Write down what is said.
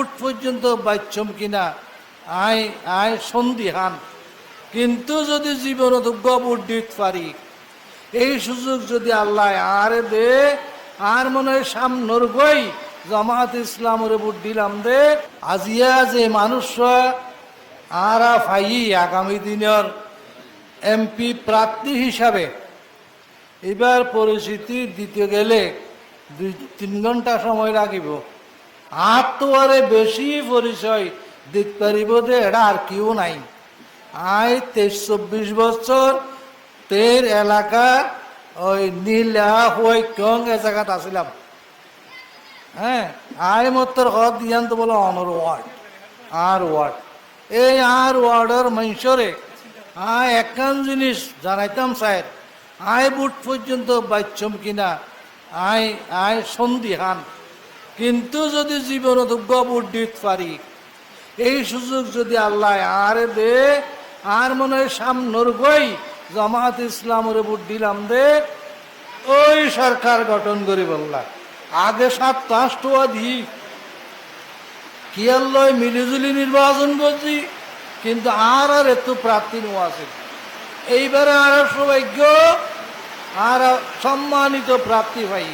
বুট পর্যন্ত বাচ্চম কিনা? আয় আয়, সন্দিহান। কিন্তু যদি জীবনত গবর দিতে পারি, এই সুযোগ যদি আল্লাহ আর দে, আর মনে হয় সামনের গই জামাত ইসলামের বুট দিলাম দে, আজিয়া যে মানুষরা আর ফাই আগামী দিনের এমপি প্রার্থী হিসাবে, এবার পরিস্থিতি দিতে গেলে দুই, তিন ঘণ্টা সময় লাগিব। আর তো আরে বেশি পরিচয় দিতে পারিব যে এটা আর কেউ নাই। আই তেইশ চব্বিশ বছর তের এলাকা ওই নীলা হই কং এ জায়গাত আসিলাম হ্যাঁ আই মতর হদ দিয়ান তো বলো অনর ওয়ার্ড আর ওয়ার্ড এই আর ওয়ার্ডের মানুষরে আয় একান জিনিস জানাইতাম স্যার আই বুট পর্যন্ত বাচ্চম কিনা। আই আয় সন্দিহান কিন্তু যদি জীবনত গবর দিতে পারি, এই সুযোগ যদি আল্লাহ আর দে, আর মনে হয় সামনের গই জামাত ইসলামের বুট দিলাম দে, ওই সরকার গঠন করি বললা আগে সাত পাঁচটা দি কিয়ার লয় মিলিজুলি নির্বাচন করছি, কিন্তু আর আর এত প্রার্থী নেওয়া আছে। এইবারে আর সৌভাগ্য, আর সম্মানিত প্রাপ্তি পাই